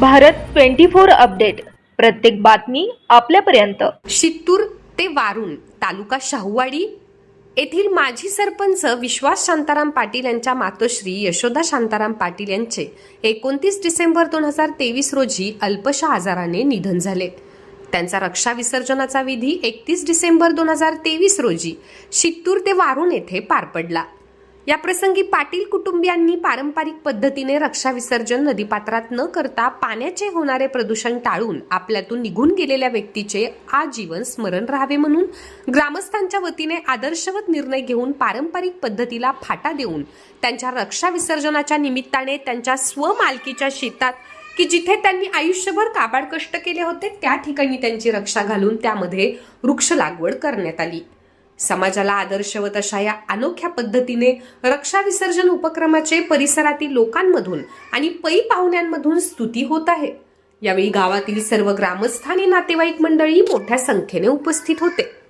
Bharat twenty four update. प्रत्येक बातमी आपल्यापर्यंत. शित्तूर ते वारुण तालुका शाहूवाडी येथील माजी सरपंच विश्वास शांताराम पाटील यांच्या मातोश्री यशोदा शांताराम पाटील यांचे एकोणतीस डिसेंबर दोन हजार तेवीस रोजी अल्पशा आजाराने निधन झाले. त्यांचा रक्षा विसर्जनाचा विधी एकतीस डिसेंबर दोन हजार तेवीस रोजी शित्तूर ते वारुण येथे पार पडला. या प्रसंगी पाटील कुटुंबियांनी पारंपरिक पद्धतीने रक्षा विसर्जन नदीपात्रात न करता पाण्याचे होणारे प्रदूषण टाळून आपल्यातून निघून गेलेल्या व्यक्तीचे आजीवन स्मरण राहावे म्हणून ग्रामस्थांच्या वतीने आदर्शवत निर्णय घेऊन पारंपरिक पद्धतीला फाटा देऊन त्यांच्या रक्षा विसर्जनाच्या निमित्ताने त्यांच्या स्वमालकीच्या शेतात की जिथे त्यांनी आयुष्यभर काबाड कष्ट केले होते त्या ठिकाणी त्यांची रक्षा घालून त्यामध्ये वृक्ष लागवड करण्यात आली. समाजाला आदर्शवत अशा या अनोख्या पद्धतीने रक्षा विसर्जन उपक्रमाचे परिसरातील लोकांमधून आणि पै पाहुण्यांमधून स्तुती होत आहे. यावेळी गावातील सर्व ग्रामस्थ आणि नातेवाईक मंडळी मोठ्या संख्येने उपस्थित होते.